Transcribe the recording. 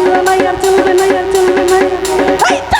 চলবে না আর চলবে না আর চলবে না